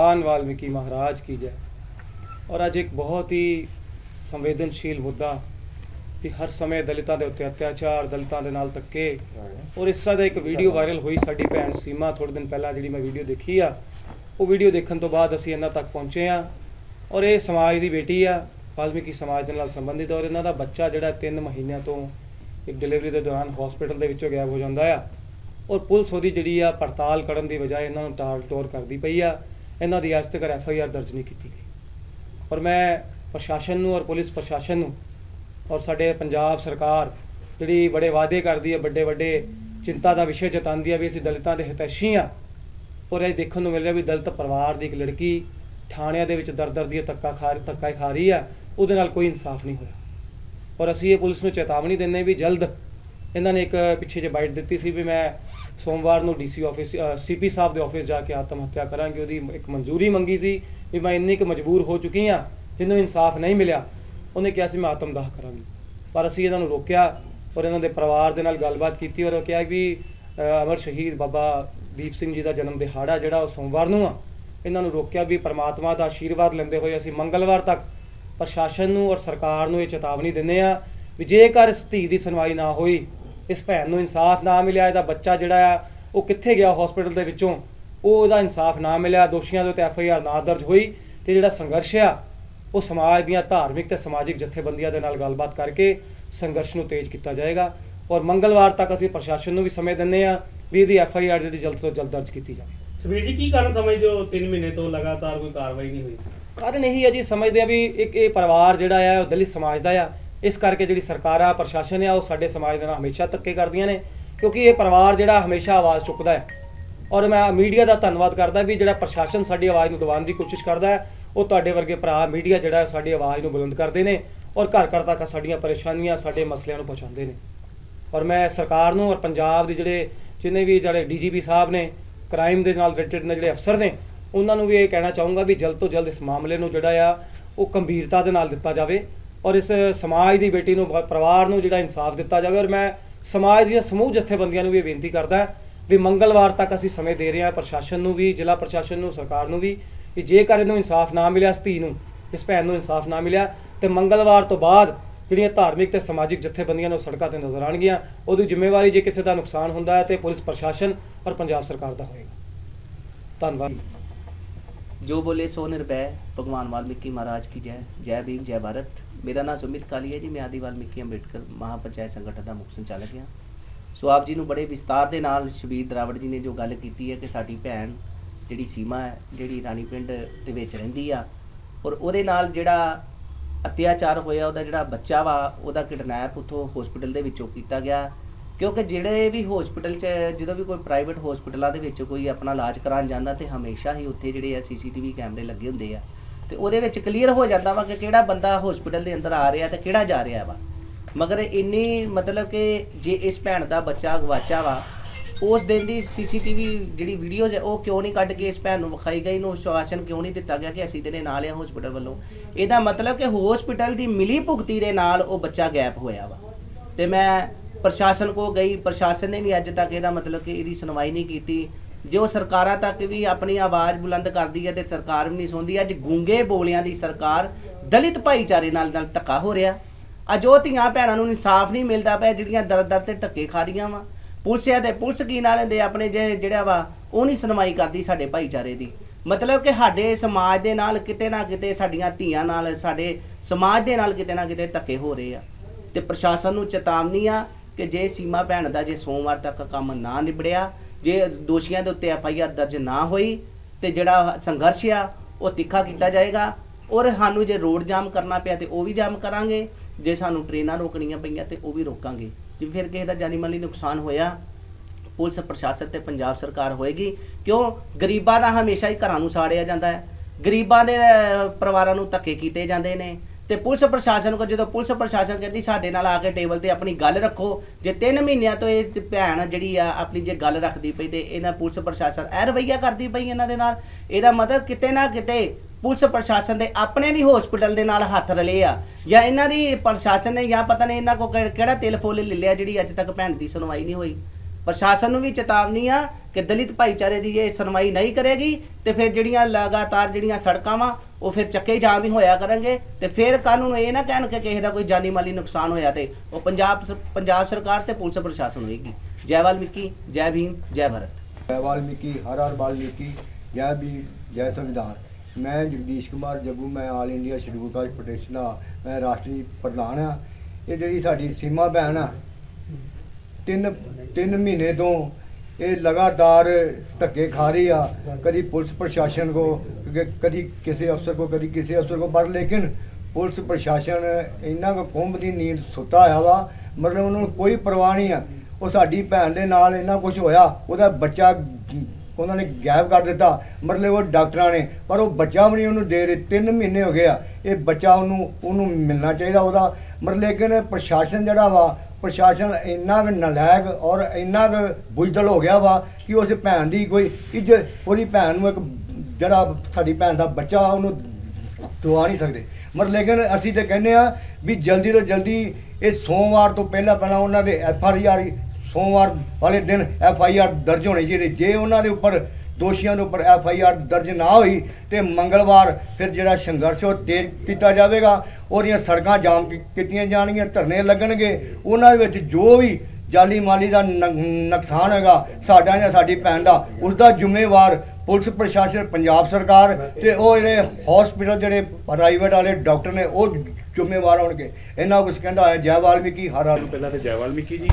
ਭਗਵਾਨ ਵਾਲਮੀਕੀ ਮਹਾਰਾਜ ਕੀ ਜੈ ਔਰ ਅੱਜ ਇੱਕ ਬਹੁਤ ਹੀ ਸੰਵੇਦਨਸ਼ੀਲ ਮੁੱਦਾ ਕਿ ਹਰ ਸਮੇਂ ਦਲਿਤਾਂ ਦੇ ਉੱਤੇ ਅਤਿਆਚਾਰ ਦਲਿਤਾਂ ਦੇ ਨਾਲ ਧੱਕੇ ਔਰ ਇਸ ਤਰ੍ਹਾਂ ਦਾ ਇੱਕ ਵੀਡੀਓ ਵਾਇਰਲ ਹੋਈ ਸਾਡੀ ਭੈਣ ਸੀਮਾ ਥੋੜੇ ਦਿਨ ਪਹਿਲਾਂ ਜਿਹੜੀ ਮੈਂ ਵੀਡੀਓ ਦੇਖੀ ਆ ਉਹ ਵੀਡੀਓ ਦੇਖਣ ਤੋਂ ਬਾਅਦ ਅਸੀਂ ਇਹਨਾਂ ਤੱਕ ਪਹੁੰਚੇ ਆ ਔਰ ਇਹ ਸਮਾਜ ਦੀ ਬੇਟੀ ਆ ਵਾਲਮੀਕੀ ਸਮਾਜ ਦੇ ਨਾਲ ਸੰਬੰਧਿਤ ਔਰ ਇਹਨਾਂ ਦਾ ਬੱਚਾ ਜਿਹੜਾ 3 ਮਹੀਨਿਆਂ ਤੋਂ ਇੱਕ ਡਿਲੀਵਰੀ ਦੇ ਦੌਰਾਨ ਹਸਪੀਟਲ ਦੇ ਵਿੱਚੋਂ ਗਾਇਬ ਹੋ ਜਾਂਦਾ ਆ ਔਰ ਪੁਲਿਸ ਉਹਦੀ ਜਿਹੜੀ ਆ ਪੜਤਾਲ ਕਰਨ ਦੀ ਬਜਾਏ ਇਹਨਾਂ ਨੂੰ ਟਾਲ ਟੋਰ ਕਰਦੀ ਪਈ ਆ ਇਹਨਾਂ ਦੀ ਅੱਜ ਤੱਕ ਐਫ ਆਈ ਆਰ ਦਰਜ ਨਹੀਂ ਕੀਤੀ ਗਈ। ਔਰ ਮੈਂ ਪ੍ਰਸ਼ਾਸਨ ਨੂੰ ਔਰ ਪੁਲਿਸ ਪ੍ਰਸ਼ਾਸਨ ਨੂੰ ਔਰ ਸਾਡੇ ਪੰਜਾਬ ਸਰਕਾਰ ਜਿਹੜੀ ਬੜੇ ਵਾਅਦੇ ਕਰਦੀ ਹੈ, ਵੱਡੇ ਵੱਡੇ ਚਿੰਤਾ ਦਾ ਵਿਸ਼ੇ ਜਤਾਉਂਦੀ ਹੈ ਵੀ ਅਸੀਂ ਦਲਿਤਾਂ ਦੇ ਹਿਤੈਸ਼ੀ ਆ ਔਰ ਇਹ ਦੇਖਣ ਨੂੰ ਮਿਲ ਰਿਹਾ ਵੀ ਦਲਿਤ ਪਰਿਵਾਰ ਦੀ ਇੱਕ ਲੜਕੀ ਥਾਣਿਆਂ ਦੇ ਵਿੱਚ ਦਰ ਦਰ ਦੀ ਧੱਕਾ ਖਾ ਧੱਕਾ ਖਾ ਰਹੀ ਆ ਉਹਦੇ ਨਾਲ ਕੋਈ ਇਨਸਾਫ ਨਹੀਂ ਹੋਇਆ। ਔਰ ਅਸੀਂ ਇਹ ਪੁਲਿਸ ਨੂੰ ਚੇਤਾਵਨੀ ਦਿੰਦੇ ਵੀ ਜਲਦ ਇਹਨਾਂ ਨੇ ਇੱਕ ਪਿੱਛੇ ਜੇ ਬਾਈਟ ਦਿੱਤੀ ਸੀ ਵੀ ਮੈਂ ਸੋਮਵਾਰ ਨੂੰ ਡੀਸੀ ਆਫਿਸ ਸੀਪੀ ਸਾਹਿਬ ਦੇ ਆਫਿਸ ਜਾ ਕੇ ਆਤਮ ਹੱਤਿਆ ਕਰਾਂਗੇ। ਉਹਦੀ ਇੱਕ ਮਨਜ਼ੂਰੀ ਮੰਗੀ ਸੀ ਵੀ ਮੈਂ ਇੰਨੀ ਕੁ ਮਜਬੂਰ ਹੋ ਚੁੱਕੀ ਆ ਜਿਹਨੂੰ ਇਨਸਾਫ ਨਹੀਂ ਮਿਲਿਆ, ਉਹਨੇ ਕਿਹਾ ਸੀ ਮੈਂ ਆਤਮ ਦਾਹ ਕਰਾਂਗੀ। ਪਰ ਅਸੀਂ ਇਹਨਾਂ ਨੂੰ ਰੋਕਿਆ ਔਰ ਇਹਨਾਂ ਦੇ ਪਰਿਵਾਰ ਦੇ ਨਾਲ ਗੱਲਬਾਤ ਕੀਤੀ ਔਰ ਉਹ ਕਿਹਾ ਵੀ ਅਮਰ ਸ਼ਹੀਦ ਬਾਬਾ ਦੀਪ ਸਿੰਘ ਜੀ ਦਾ ਜਨਮ ਦਿਹਾੜਾ ਜਿਹੜਾ ਉਹ ਸੋਮਵਾਰ ਨੂੰ ਆ, ਇਹਨਾਂ ਨੂੰ ਰੋਕਿਆ ਵੀ ਪ੍ਰਮਾਤਮਾ ਦਾ ਆਸ਼ੀਰਵਾਦ ਲੈਂਦੇ ਹੋਏ ਅਸੀਂ ਮੰਗਲਵਾਰ ਤੱਕ ਪ੍ਰਸ਼ਾਸਨ ਨੂੰ ਔਰ ਸਰਕਾਰ ਨੂੰ ਇਹ ਚੇਤਾਵਨੀ ਦਿੰਦੇ ਆ ਵੀ ਜੇਕਰ ਇਸ ਧੀ ਦੀ ਸੁਣਵਾਈ ਨਾ ਹੋਈ ਇਸ ਭੈਣ ਨੂੰ ਇਨਸਾਫ ਨਾ ਮਿਲਿਆ ਇਹਦਾ ਬੱਚਾ ਜਿਹੜਾ ਆ ਉਹ ਕਿੱਥੇ ਗਿਆ ਹਸਪੀਟਲ ਦੇ ਵਿੱਚੋਂ? ਉਹ ਉਹਦਾ ਇਨਸਾਫ ਨਾ ਮਿਲਿਆ ਦੋਸ਼ੀਆਂ ਦੇ ਉੱਤੇ ਐਫ ਆਈ ਆਰ ਨਾ ਦਰਜ ਹੋਈ ਤੇ ਜਿਹੜਾ ਸੰਘਰਸ਼ ਆ ਉਹ ਸਮਾਜ ਦੀਆਂ ਧਾਰਮਿਕ ਤੇ ਸਮਾਜਿਕ ਜਥੇਬੰਦੀਆਂ ਦੇ ਨਾਲ ਗੱਲਬਾਤ ਕਰਕੇ ਸੰਘਰਸ਼ ਨੂੰ ਤੇਜ਼ ਕੀਤਾ ਜਾਏਗਾ ਔਰ ਮੰਗਲਵਾਰ ਤੱਕ ਅਸੀਂ ਪ੍ਰਸ਼ਾਸਨ ਨੂੰ ਵੀ ਸਮੇਂ ਦਿੰਦੇ ਆ ਵੀ ਇਹਦੀ ਐਫ ਆਈ ਆਰ ਜਿਹੜੀ ਜਲਦ ਤੋਂ ਜਲਦ ਦਰਜ ਕੀਤੀ ਜਾਵੇ। ਸੁਬੀਰ ਜੀ ਕੀ ਕਾਰਨ ਸਮਝਦੇ ਹੋ? 3 ਮਹੀਨੇ ਤੋਂ ਲਗਾਤਾਰ ਕੋਈ ਕਾਰਵਾਈ ਨਹੀਂ ਹੋਈ। ਕਾਰਨ ਇਹੀ ਹੈ ਜੀ ਸਮਝਦੇ ਆ ਵੀ ਇੱਕ ਇਹ ਪਰਿਵਾਰ ਜਿਹੜਾ ਆ ਉਹ ਦਲਿਤ ਸਮਾਜ ਦਾ ਆ ਇਸ ਕਰਕੇ ਜਿਹੜੀ ਸਰਕਾਰ ਆ, ਪ੍ਰਸ਼ਾਸਨ ਆ, ਉਹ ਸਾਡੇ ਸਮਾਜ ਦੇ ਨਾਲ ਹਮੇਸ਼ਾ ਧੱਕੇ ਕਰਦੀਆਂ ਨੇ, ਕਿਉਂਕਿ ਇਹ ਪਰਿਵਾਰ ਜਿਹੜਾ ਹਮੇਸ਼ਾ ਆਵਾਜ਼ ਚੁੱਕਦਾ ਹੈ। ਔਰ ਮੈਂ ਮੀਡੀਆ ਦਾ ਧੰਨਵਾਦ ਕਰਦਾ ਵੀ ਜਿਹੜਾ ਪ੍ਰਸ਼ਾਸਨ ਸਾਡੀ ਆਵਾਜ਼ ਨੂੰ ਦਬਾਉਣ ਦੀ ਕੋਸ਼ਿਸ਼ ਕਰਦਾ ਹੈ, ਉਹ ਤੁਹਾਡੇ ਵਰਗੇ ਭਰਾ ਮੀਡੀਆ ਜਿਹੜਾ ਸਾਡੀ ਆਵਾਜ਼ ਨੂੰ ਬੁਲੰਦ ਕਰਦੇ ਨੇ ਔਰ ਘਰ ਘਰ ਤੱਕ ਸਾਡੀਆਂ ਪਰੇਸ਼ਾਨੀਆਂ, ਸਾਡੇ ਮਸਲਿਆਂ ਨੂੰ ਪਹੁੰਚਾਉਂਦੇ ਨੇ। ਔਰ ਮੈਂ ਸਰਕਾਰ ਨੂੰ ਔਰ ਪੰਜਾਬ ਦੇ ਜਿਹੜੇ ਜਿੰਨੇ ਵੀ ਜਿਹੜੇ ਡੀਜੀਪੀ ਸਾਹਿਬ ਨੇ, ਕ੍ਰਾਈਮ ਦੇ ਨਾਲ ਰਿਲੇਟਡ ਨੇ ਜਿਹੜੇ ਅਫਸਰ ਨੇ, ਉਹਨਾਂ ਨੂੰ ਵੀ ਇਹ ਕਹਿਣਾ ਚਾਹੂੰਗਾ ਵੀ ਜਲਦ ਤੋਂ ਜਲਦ ਇਸ ਮਾਮਲੇ ਨੂੰ ਜਿਹੜਾ ਆ, ਉਹ ਗੰਭੀਰਤਾ ਦੇ ਨਾਲ ਦਿੱਤਾ ਜਾਵੇ। ਔਰ ਇਸ ਸਮਾਜ ਦੀ ਬੇਟੀ ਨੂੰ ਪਰਿਵਾਰ ਨੂੰ ਜਿਹੜਾ ਇਨਸਾਫ ਦਿੱਤਾ ਜਾਵੇ। ਔਰ ਮੈਂ ਸਮਾਜ ਦੀਆਂ ਸਮੂਹ ਜਥੇਬੰਦੀਆਂ ਨੂੰ ਵੀ ਇਹ ਬੇਨਤੀ ਕਰਦਾ ਵੀ ਮੰਗਲਵਾਰ ਤੱਕ ਅਸੀਂ ਸਮੇਂ ਦੇ ਰਹੇ ਹਾਂ ਪ੍ਰਸ਼ਾਸਨ ਨੂੰ ਵੀ, ਜ਼ਿਲ੍ਹਾ ਪ੍ਰਸ਼ਾਸਨ ਨੂੰ, ਸਰਕਾਰ ਨੂੰ ਵੀ, ਕਿ ਜੇਕਰ ਇਹਨੂੰ ਇਨਸਾਫ ਨਾ ਮਿਲਿਆ ਇਸ ਧੀ ਨੂੰ, ਇਸ ਭੈਣ ਨੂੰ ਇਨਸਾਫ ਨਾ ਮਿਲਿਆ, ਤੇ ਮੰਗਲਵਾਰ ਤੋਂ ਬਾਅਦ ਜਿਹੜੀਆਂ ਧਾਰਮਿਕ ਤੇ ਸਮਾਜਿਕ ਜਥੇਬੰਦੀਆਂ ਨੂੰ ਸੜਕਾਂ ਤੇ ਨਜ਼ਰ ਆਉਣਗੀਆਂ, ਉਹਦੀ ਜ਼ਿੰਮੇਵਾਰੀ ਜੇ ਕਿਸੇ ਦਾ ਨੁਕਸਾਨ ਹੁੰਦਾ ਹੈ ਤੇ ਪੁਲਿਸ, ਪ੍ਰਸ਼ਾਸਨ ਔਰ ਪੰਜਾਬ ਸਰਕਾਰ ਦਾ ਹੋਏਗਾ। ਧੰਨਵਾਦ। ਜੋ ਬੋਲੇ ਸੋ ਨਿਰਭੈ, ਭਗਵਾਨ ਵਾਲਮੀਕੀ ਮਹਾਰਾਜ ਕੀ ਜੈ ਜੈ ਭੀਮ, ਜੈ ਭਾਰਤ। ਮੇਰਾ ਨਾਮ ਸੁਮਿਤ ਕਾਲੀ ਹੈ ਜੀ, ਮੈਂ ਆਦੀ ਵਾਲਮੀਕੀ ਅੰਬੇਡਕਰ ਮਹਾਪੰਚਾਇਤ ਸੰਗਠਨ ਦਾ ਮੁੱਖ ਸੰਚਾਲਕ ਹਾਂ। ਸੋ ਆਪ ਜੀ ਨੂੰ ਬੜੇ ਵਿਸਤਾਰ ਦੇ ਨਾਲ ਸ਼ਬੀਰ ਦਰਾਵੜ ਜੀ ਨੇ ਜੋ ਗੱਲ ਕੀਤੀ ਹੈ ਕਿ ਸਾਡੀ ਭੈਣ ਜਿਹੜੀ ਸੀਮਾ ਹੈ, ਜਿਹੜੀ ਰਾਣੀ ਪਿੰਡ ਦੇ ਵਿੱਚ ਰਹਿੰਦੀ ਆ, ਔਰ ਉਹਦੇ ਨਾਲ ਜਿਹੜਾ ਅਤਿਆਚਾਰ ਹੋਇਆ, ਉਹਦਾ ਜਿਹੜਾ ਬੱਚਾ ਵਾ, ਉਹਦਾ ਕਿਡਨੈਪ ਉਥੋਂ ਹਸਪੀਟਲ ਦੇ ਵਿੱਚੋਂ ਕੀਤਾ ਗਿਆ। ਕਿਉਂਕਿ ਜਿਹੜੇ ਵੀ ਹਸਪੀਟਲ 'ਚ, ਜਦੋਂ ਵੀ ਕੋਈ ਪ੍ਰਾਈਵੇਟ ਹਸਪੀਟਲਾਂ ਦੇ ਵਿੱਚ ਕੋਈ ਆਪਣਾ ਇਲਾਜ ਕਰਾਉਣ ਜਾਂਦਾ ਤੇ ਹਮੇਸ਼ਾ ਹੀ ਉੱਥੇ ਜਿਹੜੇ ਆ ਸੀਸੀਟੀਵੀ ਕੈਮਰੇ ਲੱਗੇ ਹੁੰਦੇ ਆ। ਤੇ ਉਹਦੇ ਵਿੱਚ ਕਲੀਅਰ ਹੋ ਜਾਂਦਾ ਵਾ ਕਿ ਕਿਹੜਾ ਬੰਦਾ ਹਸਪੀਟਲ ਦੇ ਅੰਦਰ ਆ ਰਿਹਾ ਤੇ ਕਿਹੜਾ ਜਾ ਰਿਹਾ ਵਾ। ਮਗਰ ਇੰਨੀ ਮਤਲਬ ਕਿ ਜੇ ਇਸ ਭੈਣ ਦਾ ਬੱਚਾ ਗਵਾਚਾ ਵਾ, ਉਸ ਦਿਨ ਦੀ ਸੀਸੀਟੀਵੀ ਜਿਹੜੀ ਵੀਡੀਓਜ਼ ਹੈ ਉਹ ਕਿਉਂ ਨਹੀਂ ਕੱਢ ਕੇ ਇਸ ਭੈਣ ਨੂੰ ਵਿਖਾਈ ਗਈ ਨੂੰ ਸ਼ਵਾਸਨ ਕਿਉਂ ਨਹੀਂ ਦਿੱਤਾ ਗਿਆ ਕਿ ਅਸੀਂ ਤੇਰੇ ਨਾਲ ਆ ਹਸਪੀਟਲ ਵੱਲੋਂ? ਇਹਦਾ ਮਤਲਬ ਕਿ ਹਸਪੀਟਲ ਦੀ ਮਿਲੀ ਭੁਗਤੀ ਦੇ ਨਾਲ ਉਹ ਬੱਚਾ ਗੈਪ ਹੋਇਆ ਵਾ। ਤੇ ਮੈਂ ਪ੍ਰਸ਼ਾਸਨ ਕੋ ਗਈ, ਪ੍ਰਸ਼ਾਸਨ ਨੇ ਵੀ ਅੱਜ ਤੱਕ ਇਹਦਾ ਮਤਲਬ ਕਿ ਇਹਦੀ ਸੁਣਵਾਈ ਨਹੀਂ ਕੀਤੀ। ਜੋ ਸਰਕਾਰਾਂ ਤੱਕ ਵੀ ਆਪਣੀ ਆਵਾਜ਼ ਬੁਲੰਦ ਕਰਦੀ ਹੈ ਤੇ ਸਰਕਾਰ ਵੀ ਨਹੀਂ ਸੁਣਦੀ, ਅੱਜ ਗੂੰਗੇ ਬੋਲਿਆਂ ਦੀ ਸਰਕਾਰ ਦਲਿਤ ਭਾਈਚਾਰੇ ਨਾਲ ਨਾਲ ਧੱਕਾ ਹੋ ਰਿਹਾ। ਅੱਜ ਉਹ ਧੀਆਂ ਭੈਣਾਂ ਨੂੰ ਇਨਸਾਫ ਨਹੀਂ ਮਿਲਦਾ ਪਿਆ, ਜਿਹੜੀਆਂ ਦਰ ਦਰ ਤੇ ਧੱਕੇ ਖਾ ਰਹੀਆਂ ਵਾ। ਪੁਲਿਸਿਆ ਦੇ ਪੁਲਿਸ ਕੀ ਨਾਲ ਲੈਂਦੇ ਆਪਣੇ ਜੇ ਜਿਹੜਾ ਵਾ, ਉਹ ਨਹੀਂ ਸੁਣਵਾਈ ਕਰਦੀ ਸਾਡੇ ਭਾਈਚਾਰੇ ਦੀ। ਮਤਲਬ ਕਿ ਸਾਡੇ ਸਮਾਜ ਦੇ ਨਾਲ ਕਿਤੇ ਨਾ ਕਿਤੇ ਸਾਡੀਆਂ ਧੀਆਂ ਨਾਲ, ਸਾਡੇ ਸਮਾਜ ਦੇ ਨਾਲ ਕਿਤੇ ਨਾ ਕਿਤੇ ਧੱਕੇ ਹੋ ਰਹੇ ਆ। ਤੇ ਪ੍ਰਸ਼ਾਸਨ ਨੂੰ ਚੇਤਾਵਨੀ ਆ ਕਿ ਜੇ ਸੀਮਾ ਭੈਣ ਦਾ ਜੇ ਸੋਮਵਾਰ ਤੱਕ ਕੰਮ ਨਾ ਨਿਬੜਿਆ, ਜੇ ਦੋਸ਼ੀਆਂ ਦੇ ਉੱਤੇ ਐਫ ਆਈ ਆਰ ਦਰਜ ਨਾ ਹੋਈ ਤੇ ਜਿਹੜਾ ਸੰਘਰਸ਼ ਆ, ਉਹ ਤਿੱਖਾ ਕੀਤਾ ਜਾਏਗਾ ਔਰ ਸਾਨੂੰ ਜੇ ਰੋਡ ਜਾਮ ਕਰਨਾ ਪਿਆ ਤੇ ਉਹ ਵੀ ਜਾਮ ਕਰਾਂਗੇ, ਜੇ ਸਾਨੂੰ ਟ੍ਰੇਨਾਂ ਰੋਕਣੀਆਂ ਪਈਆਂ ਤੇ ਉਹ ਵੀ ਰੋਕਾਂਗੇ। ਜੇ ਫਿਰ ਕਿਸੇ ਦਾ ਜਾਨੀ ਮਾਲੀ ਨੁਕਸਾਨ ਹੋਇਆ, ਪੁਲਿਸ, ਪ੍ਰਸ਼ਾਸਨ ਤੇ ਪੰਜਾਬ ਸਰਕਾਰ ਹੋਏਗੀ, ਕਿਉਂ? ਗਰੀਬਾਂ ਦਾ ਹਮੇਸ਼ਾ ਹੀ ਘਰਾਂ ਨੂੰ ਸਾੜਿਆ ਜਾਂਦਾ ਹੈ। ਗਰੀਬਾਂ ਦੇ ਪਰਿਵਾਰਾਂ ਨੂੰ ਧੱਕੇ ਕੀਤੇ ਜਾਂਦੇ ਨੇ। ਤੇ ਪੁਲਿਸ ਪ੍ਰਸ਼ਾਸਨ ਕੋ ਜਦੋਂ ਪੁਲਿਸ ਪ੍ਰਸ਼ਾਸਨ ਕਹਿੰਦੀ ਸਾਡੇ ਨਾਲ ਆ ਕੇ ਟੇਬਲ ਤੇ ਆਪਣੀ ਗੱਲ ਰੱਖੋ, ਜੇ 3 ਮਹੀਨਿਆਂ ਤੋਂ ਇਹ ਭੈਣ ਜਿਹੜੀ ਆ ਆਪਣੀ ਜੇ ਗੱਲ ਰੱਖਦੀ ਪਈ ਤੇ ਇਹਨਾਂ ਪੁਲਿਸ ਪ੍ਰਸ਼ਾਸਨ ਇਹ ਰਵਈਆ ਕਰਦੀ ਪਈ ਇਹਨਾਂ ਦੇ ਨਾਲ, ਇਹਦਾ ਮਤਲਬ ਕਿਤੇ ਨਾ ਕਿਤੇ ਪੁਲਿਸ ਪ੍ਰਸ਼ਾਸਨ ਦੇ ਆਪਣੇ ਵੀ ਹਸਪੀਟਲ ਦੇ ਨਾਲ ਹੱਥ ਰਲੇ ਆ, ਜਾਂ ਇਹਨਾਂ ਦੀ ਪ੍ਰਸ਼ਾਸਨ ਨੇ ਜਾਂ ਪਤਾ ਨਹੀਂ ਇਹਨਾਂ ਕੋ ਕਿਹੜਾ ਤਿਲ ਫੁੱਲ ਲੈ ਲਿਆ ਜਿਹੜੀ ਅੱਜ ਤੱਕ ਭੈਣ ਦੀ ਸੁਣਵਾਈ ਨਹੀਂ ਹੋਈ। ਪ੍ਰਸ਼ਾਸਨ ਨੂੰ ਵੀ ਚੇਤਾਵਨੀ ਆ ਕਿ ਦਲਿਤ ਭਾਈਚਾਰੇ ਦੀ ਇਹ ਸੁਣਵਾਈ ਨਹੀਂ ਕਰੇਗੀ ਤੇ ਫਿਰ ਜਿਹੜੀਆਂ ਲਗਾਤਾਰ ਜਿਹੜੀਆਂ ਸੜਕਾਂ ਵਾ, ਉਹ ਫਿਰ ਚੱਕੇ ਜਾਮ ਹੀ ਹੋਇਆ ਕਰਨਗੇ ਤੇ ਫਿਰ ਕਾਨੂੰਨ ਇਹ ਨਾ ਕਹਿਣ ਕਿ ਕਿਸੇ ਦਾ ਕੋਈ ਜਾਨੀ ਮਾਲੀ ਨੁਕਸਾਨ ਹੋਇਆ ਤੇ ਉਹ ਪੰਜਾਬ ਪੰਜਾਬ ਸਰਕਾਰ ਤੇ ਪੁਲਿਸ ਪ੍ਰਸ਼ਾਸਨ ਹੋਏਗੀ। ਜੈ ਵਾਲਮੀਕੀ, ਜੈ ਭੀਮ, ਜੈ ਭਾਰਤ। ਜੈ ਵਾਲਮੀਕੀ, ਹਰ ਹਰ ਵਾਲਮੀਕੀ, ਜੈ ਵੀ ਜੈ ਸੰਵਿਧਾਨ। ਮੈਂ ਜਗਦੀਸ਼ ਕੁਮਾਰ ਜੱਗੂ, ਮੈਂ all India scheduled caste federation ਦਾ ਮੈਂ ਰਾਸ਼ਟਰੀ ਪ੍ਰਧਾਨ ਆ। ਇਹ ਜਿਹੜੀ ਸਾਡੀ ਸੀਮਾ ਭੈਣ ਆ ਤਿੰਨ ਤਿੰਨ ਮਹੀਨੇ ਤੋਂ ਇਹ ਲਗਾਤਾਰ ਧੱਕੇ ਖਾ ਰਹੀ ਆ। ਕਦੀ ਪੁਲਿਸ ਪ੍ਰਸ਼ਾਸਨ ਕੋ, ਕ- ਕਦੀ ਕਿਸੇ ਅਫਸਰ ਕੋ, ਕਦੀ ਕਿਸੇ ਅਫਸਰ ਕੋ, ਪਰ ਲੇਕਿਨ ਪੁਲਿਸ ਪ੍ਰਸ਼ਾਸਨ ਇੰਨਾ ਕੁ ਕੁੰਭ ਦੀ ਨੀਂਦ ਸੁੱਤਾ ਹੋਇਆ ਵਾ, ਮਤਲਬ ਉਹਨਾਂ ਨੂੰ ਕੋਈ ਪਰਵਾਹ ਨਹੀਂ ਆ। ਉਹ ਸਾਡੀ ਭੈਣ ਦੇ ਨਾਲ ਇੰਨਾ ਕੁਝ ਹੋਇਆ, ਉਹਦਾ ਬੱਚਾ ਉਹਨਾਂ ਨੇ ਗਾਇਬ ਕਰ ਦਿੱਤਾ। ਮਤਲਬ ਉਹ ਡਾਕਟਰਾਂ ਨੇ, ਪਰ ਉਹ ਬੱਚਾ ਵੀ ਨਹੀਂ ਉਹਨੂੰ ਦੇ ਰਹੇ। 3 ਮਹੀਨੇ ਹੋ ਗਏ ਆ, ਇਹ ਬੱਚਾ ਉਹਨੂੰ ਉਹਨੂੰ ਮਿਲਣਾ ਚਾਹੀਦਾ ਉਹਦਾ। ਮਤਲਬ ਲੇਕਿਨ ਪ੍ਰਸ਼ਾਸਨ ਜਿਹੜਾ ਵਾ ਪ੍ਰਸ਼ਾਸਨ ਇੰਨਾ ਕੁ ਨਲਾਇਕ ਔਰ ਇੰਨਾ ਕੁ ਬੁਝਦਲ ਹੋ ਗਿਆ ਵਾ ਕਿ ਉਸ ਭੈਣ ਦੀ ਕੋਈ ਇੱਜ਼ਤ ਉਹਦੀ ਭੈਣ ਨੂੰ ਇੱਕ ਜਿਹੜਾ ਸਾਡੀ ਭੈਣ ਦਾ ਬੱਚਾ ਉਹਨੂੰ ਦਵਾ ਨਹੀਂ ਸਕਦੇ। ਮਤਲਬ ਲੇਕਿਨ ਅਸੀਂ ਤੇ ਕਹਿੰਦੇ ਆ ਵੀ ਜਲਦੀ ਤੋਂ ਜਲਦੀ ਇਹ ਸੋਮਵਾਰ ਤੋਂ ਪਹਿਲਾਂ ਪਹਿਲਾਂ ਉਹਨਾਂ ਦੇ ਐਫ ਆਰ ਆਰ ਸੋਮਵਾਰ ਵਾਲੇ ਦਿਨ ਐਫ ਆਈ ਆਰ ਦਰਜ ਹੋਣੀ ਚਾਹੀਦੀ। ਜੇ ਉਹਨਾਂ ਦੇ ਉੱਪਰ ਦੋਸ਼ੀਆਂ ਦੇ ਉੱਪਰ ਐਫ ਆਈ ਆਰ ਦਰਜ ਨਾ ਹੋਈ ਤੇ ਮੰਗਲਵਾਰ ਫਿਰ ਜਿਹੜਾ ਸੰਘਰਸ਼ ਉਹ ਤੇਜ਼ ਕੀਤਾ ਜਾਵੇਗਾ। ਉਹਦੀਆਂ ਸੜਕਾਂ ਜਾਮ ਕੀਤੀਆਂ ਜਾਣਗੀਆਂ, ਧਰਨੇ ਲੱਗਣਗੇ। ਉਹਨਾਂ ਦੇ ਵਿੱਚ ਜੋ ਵੀ ਜਾਲੀ ਮਾਲੀ ਦਾ ਨ- ਨੁਕਸਾਨ ਹੈਗਾ, ਸਾਡਾ ਜਾਂ ਸਾਡੀ ਭੈਣ ਦਾ ਉਸ ਦਾ ਜ਼ਿੰਮੇਵਾਰ ਪੁਲਿਸ ਪ੍ਰਸ਼ਾਸਨ, ਪੰਜਾਬ ਸਰਕਾਰ ਤੇ ਉਹ ਜਿਹੜੇ ਹਸਪੀਟਲ ਜਿਹੜੇ ਪ੍ਰਾਈਵੇਟ ਵਾਲੇ ਡਾਕਟਰ ਨੇ, ਉਹ ਜ਼ਿੰਮੇਵਾਰ ਹੋਣਗੇ। ਇਹਨਾਂ ਕੁਝ ਕਹਿੰਦਾ ਹੈ ਜੈ ਵਾਲਮੀਕੀ, ਹਰ ਹਰ। ਨੂੰ ਪਹਿਲਾਂ ਤੇ ਜੈ ਵਾਲਮੀਕੀ ਜੀ।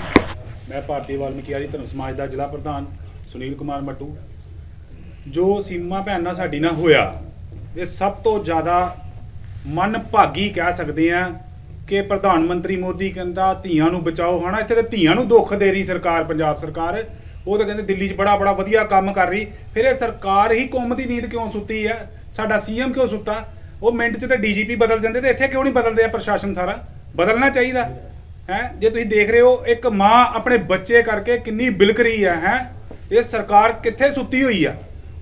ਮੈਂ ਭਾਰਤੀ ਵਾਲਮੀਕੀ ਆਰੀ ਧਰਮ ਸਮਾਜ ਦਾ ਜ਼ਿਲ੍ਹਾ ਪ੍ਰਧਾਨ ਸੁਨੀਲ ਕੁਮਾਰ ਮੱਟੂ। ਜੋ ਸੀਮਾ ਭੈਣ ਨਾਲ ਸਾਡੀ ਨਾਲ ਹੋਇਆ, ਇਹ ਸਭ ਤੋਂ ਜ਼ਿਆਦਾ ਮਨ ਭਾਗੀ ਕਹਿ ਸਕਦੇ ਆ ਕਿ ਪ੍ਰਧਾਨ ਮੰਤਰੀ ਮੋਦੀ ਕਹਿੰਦਾ, ਧੀਆਂ ਨੂੰ ਬਚਾਓ, ਹਨਾ? ਇੱਥੇ ਤੇ ਧੀਆਂ ਨੂੰ ਦੁੱਖ ਦੇ ਰਹੀ ਸਰਕਾਰ, ਪੰਜਾਬ ਸਰਕਾਰ। ਉਹ ਤਾਂ ਕਹਿੰਦੇ ਦਿੱਲੀ 'ਚ ਬੜਾ ਬੜਾ ਵਧੀਆ ਕੰਮ ਕਰ ਰਹੀ। ਫਿਰ ਇਹ ਸਰਕਾਰ ਹੀ ਕੌਮ ਦੀ ਨੀਂਦ ਕਿਉਂ ਸੁੱਤੀ ਆ? ਸਾਡਾ ਸੀਐਮ ਕਿਉਂ ਸੁੱਤਾ? ਉਹ ਮਿੰਟ 'ਚ ਤੇ ਡੀਜੀਪੀ ਬਦਲ ਜਾਂਦੇ ਤੇ ਇੱਥੇ ਕਿਉਂ ਨਹੀਂ ਬਦਲਦੇ ਆ ਪ੍ਰਸ਼ਾਸਨ ਸਾਰਾ? ਬਦਲਣਾ ਚਾਹੀਦਾ, ਹੈ? ਜੇ ਤੁਸੀਂ ਦੇਖ ਰਹੇ ਹੋ, ਇੱਕ ਮਾਂ ਆਪਣੇ ਬੱਚੇ ਕਰਕੇ ਕਿੰਨੀ ਬਿਲਕ ਰਹੀ ਹੈ ਹੈ? ਇਹ ਸਰਕਾਰ ਕਿੱਥੇ ਸੁੱਤੀ ਹੋਈ ਆ?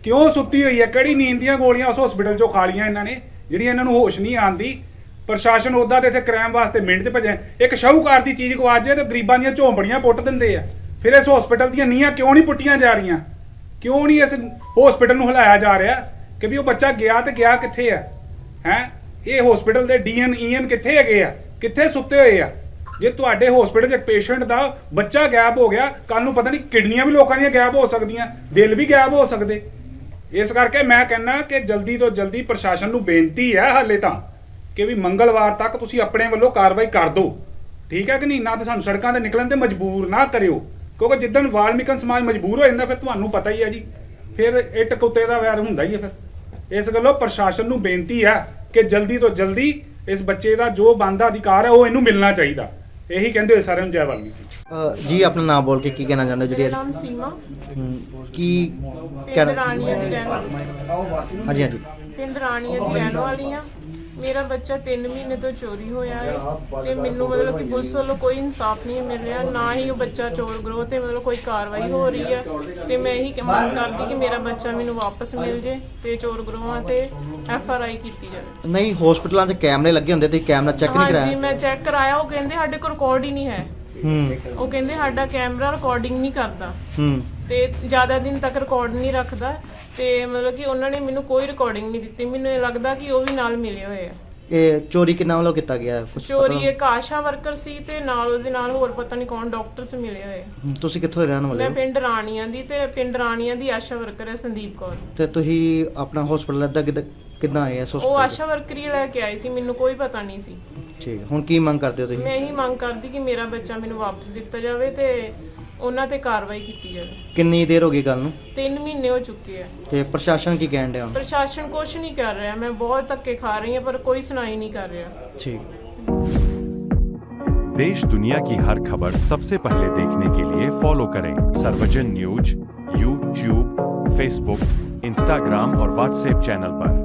ਕਿਉਂ ਸੁੱਤੀ ਹੋਈ ਹੈ? ਕਿਹੜੀ ਨੀਂਦ ਦੀਆਂ ਗੋਲੀਆਂ ਉਸ ਹਸਪੀਟਲ ਚੋਂ ਖਾ ਲੀਆਂ ਇਹਨਾਂ ਨੇ? ਜਿਹੜੀਆਂ ਇਹਨਾਂ ਨੂੰ ਹੋਸ਼ ਨਹੀਂ ਆਂਦੀ ਪ੍ਰਸ਼ਾਸਨ ਉਹਦਾ ਤੇ ਇੱਥੇ ਕ੍ਰਾਈਮ ਵਾਸਤੇ ਮਿੰਟ 'ਚ ਭੱਜੇ ਇੱਕ ਸ਼ਾਹੂਕਾਰ ਦੀ ਚੀਜ਼ ਗਵਾ ਜੇ ਤੇ ਗਰੀਬਾਂ ਦੀਆਂ ਝੌਂਪੜੀਆਂ ਪੁੱਟ ਦਿੰਦੇ ਆ। ਫਿਰ ਇਸ ਹਸਪੀਟਲ ਦੀਆਂ ਨੀਹਾਂ ਕਿਉਂ ਨਹੀਂ ਪੁੱਟੀਆਂ ਜਾ ਰਹੀਆਂ? ਕਿਉਂ ਨਹੀਂ ਇਸ ਹਸਪੀਟਲ ਨੂੰ ਹਿਲਾਇਆ ਜਾ ਰਿਹਾ ਕਿ ਵੀ ਉਹ ਬੱਚਾ ਗਿਆ ਤੇ ਗਿਆ ਕਿੱਥੇ ਆ? ਹੈ? ਇਹ ਹਸਪੀਟਲ ਦੇ ਡੀਐਨ, ਈਐਨ ਕਿੱਥੇ ਹੈਗੇ ਆ? ਕਿੱਥੇ ਸੁੱਤੇ ਹੋਏ ਆ? ਜੇ ਤੁਹਾਡੇ ਹਸਪੀਟਲ 'ਚ ਇੱਕ ਪੇਸ਼ੈਂਟ ਦਾ ਬੱਚਾ ਗਾਇਬ ਹੋ ਗਿਆ ਕੱਲ ਨੂੰ ਪਤਾ ਨਹੀਂ ਕਿਡਨੀਆਂ ਵੀ ਲੋਕਾਂ ਦੀਆਂ ਗਾਇਬ ਹੋ ਸਕਦੀਆਂ, ਦਿਲ ਵੀ ਗਾਇਬ ਹੋ ਸਕਦੇ। ਇਸ ਕਰਕੇ ਮੈਂ ਕਹਿੰਨਾ ਕਿ ਜਲਦੀ ਤੋਂ ਜਲਦੀ ਪ੍ਰਸ਼ਾਸਨ ਨੂੰ ਬੇਨਤੀ ਹੈ ਹਾਲੇ ਤਾਂ ਕਿ ਵੀ ਮੰਗਲਵਾਰ ਤੱਕ ਤੁਸੀਂ ਆਪਣੇ ਵੱਲੋਂ ਕਾਰਵਾਈ ਕਰ ਦਿਓ। ਠੀਕ ਹੈ ਕਿ ਨਹੀਂ? ਨਾ ਤਾਂ ਸਾਨੂੰ ਸੜਕਾਂ ਤੇ ਨਿਕਲਣ ਤੇ ਮਜਬੂਰ ਨਾ ਕਰਿਓ। ਕਿਉਂਕਿ ਜਿੱਦਣ ਵਾਲਮੀਕਨ ਸਮਾਜ ਮਜਬੂਰ ਹੋ ਜਾਂਦਾ, ਫਿਰ ਤੁਹਾਨੂੰ ਪਤਾ ਹੀ ਹੈ ਜੀ। ਫਿਰ ਇੱਟ ਕੁੱਤੇ ਦਾ ਵੈਰ ਹੁੰਦਾ ਹੀ ਹੈ ਫਿਰ। ਇਸ ਗੱਲੋਂ ਪ੍ਰਸ਼ਾਸਨ ਨੂੰ ਬੇਨਤੀ ਹੈ ਕਿ ਜਲਦੀ ਤੋਂ ਜਲਦੀ ਇਸ ਬੱਚੇ ਦਾ ਜੋ ਬਣਦਾ ਅਧਿਕਾਰ ਹੈ, ਉਹ ਇਹਨੂੰ ਮਿਲਣਾ ਚਾਹੀਦਾ। ਇਹੀ ਕਹਿੰਦੇ ਹੋਏ ਸਾਰਿਆਂ ਨੂੰ ਜੈ ਵਾਲਮੀਕੀ ਅ, ਜੀ ਆਪਣਾ ਨਾਮ ਬੋਲ ਕੇ ਕੀ ਕਹਿਣਾ ਚਾਹੁੰਦੇ ਹੋ ਜਿਹੜੀ ਮੇਰਾ ਨਾਮ ਸੀਮਾ। ਹਮ, ਕੀ ਪਿੰਡ ਕਹਿਣਾ ਰਾਣੀਆਂ ਦੀ ਰਹਿਣ ਵਾਲੀ। ਹਾਂਜੀ ਹਾਂਜੀ। ਪਿੰਡ ਰਾਣੀਆਂ ਦੀ ਰਹਿਣ ਵਾਲੀ ਆ। ਮੇਰਾ ਬੱਚਾ 3 ਮਹੀਨੇ ਤੋਂ ਚੋਰੀ ਹੋਇਆ ਹੈ ਤੇ ਮੈਨੂੰ ਮਤਲਬ ਕਿ ਪੁਲਿਸ ਵੱਲੋਂ ਕੋਈ ਇਨਸਾਫ ਨਹੀਂ ਮਿਲ ਰਿਹਾ ਨਾ ਹੀ ਉਹ ਬੱਚਾ ਚੋਰ ਗਰੋਹ ਤੇ ਮਤਲਬ ਕੋਈ ਕਾਰਵਾਈ ਹੋ ਰਹੀ ਹੈ ਤੇ ਮੈਂ ਇਹੀ ਮੰਗ ਕਰਦੀ ਕਿ ਮੇਰਾ ਬੱਚਾ ਮੈਨੂੰ ਵਾਪਸ ਮਿਲ ਜੇ ਤੇ ਚੋਰ ਗਰੋਹਾਂ ਤੇ ਐਫ ਆਰ ਆਈ ਕੀਤੀ ਜਾਵੇ। ਨਹੀਂ ਹਸਪੀਟਲਾਂ 'ਚ ਕੈਮਰੇ ਲੱਗੇ ਹੁੰਦੇ ਤੇ ਕੈਮਰਾ ਚੈੱਕ ਨਹੀਂ ਹਾਂਜੀ ਕਰਾਇਆ ਮੈਂ ਚੈੱਕ ਕਰਾਇਆ ਉਹ ਕਹਿੰਦੇ ਸਾਡੇ ਕੋਲ ਰਿਕਾਰਡ ਹੀ ਨਹੀਂ ਹੈ। ਹੂੰ। ਉਹ ਕਹਿੰਦੇ ਸਾਡਾ ਕੈਮਰਾ ਰਿਕਾਰਡਿੰਗ ਨਹੀਂ ਕਰਦਾ। ਹੂੰ। ਤੇ ਜ਼ਿਆਦਾ ਦਿਨ ਤੱਕ ਰਿਕਾਰਡ ਨਹੀਂ ਰੱਖਦਾ ਤੇ ਮਤਲਬ ਕਿ ਉਹਨਾਂ ਨੇ ਮੈਨੂੰ ਕੋਈ ਰਿਕਾਰਡਿੰਗ ਨਹੀਂ ਦਿੱਤੀ। ਮੈਨੂੰ ਇਹ ਲੱਗਦਾ ਕਿ ਉਹ ਵੀ ਨਾਲ ਮਿਲੇ ਹੋਏ ਆ। ਇਹ ਚੋਰੀ ਕਿੰਨਾ ਵੱਲੋਂ ਕੀਤਾ ਗਿਆ? ਕੁਝ ਚੋਰੀ ਇੱਕ ਆਸ਼ਾ ਵਰਕਰ ਸੀ ਤੇ ਨਾਲ ਉਹਦੇ ਨਾਲ ਹੋਰ ਪਤਾ ਨਹੀਂ ਕੌਣ ਡਾਕਟਰਸ ਮਿਲੇ ਹੋਏ ਤੁਸੀਂ ਕਿੱਥੋਂ ਦੇ ਰਹਿਣ ਵਾਲੇ ਮੈਂ ਹੋ? ਪਿੰਡ ਰਾਣੀਆਂ ਦੀ ਤੇ ਪਿੰਡ ਰਾਣੀਆਂ ਦੀ ਆਸ਼ਾ ਵਰਕਰ ਹੈ ਸੰਦੀਪ ਕੌਰ। ਤੇ ਤੁਸੀਂ ਆਪਣਾ ਹਸਪੀਟਲ ਦਾ ਕਿੱਦਾਂ ਆਏ ਇਸ ਉਹ ਹਸਪੀਟਲ ਆਸ਼ਾ ਵਰਕਰ ਹੀ ਲੈ ਕੇ ਆਈ ਸੀ ਮੈਨੂੰ ਕੋਈ ਪਤਾ ਨਹੀਂ ਸੀ। ਠੀਕ ਹੈ। ਹੁਣ ਕੀ ਮੰਗ ਕਰਦੇ ਹੋ ਤੁਸੀਂ? ਮੈਂ ਇਹੀ ਮੰਗ ਕਰਦੀ ਕਿ ਮੇਰਾ ਬੱਚਾ ਮੈਨੂੰ ਵਾਪਸ ਦਿੱਤਾ ਜਾਵੇ ਤੇ ਉਹਨਾਂ ਤੇ ਕਾਰਵਾਈ ਕੀਤੀ ਜਾਵੇ ਕਿੰਨੀ ਦੇਰ ਹੋ ਗਈ ਗੱਲ ਨੂੰ 3 ਮਹੀਨੇ ਹੋ ਚੁੱਕੇ ਆ ਤੇ ਪ੍ਰਸ਼ਾਸਨ ਕੀ ਕਹਿਣ ਡਿਆ ਹੁਣ ਪ੍ਰਸ਼ਾਸਨ ਕੁਝ ਨਹੀਂ ਕਰ ਰਿਹਾ ਮੈਂ ਬਹੁਤ ਧੱਕੇ ਖਾ ਰਹੀ ਹਾਂ ਪਰ ਕੋਈ ਸੁਣਾਈ ਨਹੀਂ ਕਰ ਰਿਹਾ ਠੀਕ देश दुनिया की हर खबर सबसे पहले देखने के लिए फॉलो करें Sarvjan news YouTube Facebook Instagram और व्हाट्सएप चैनल पर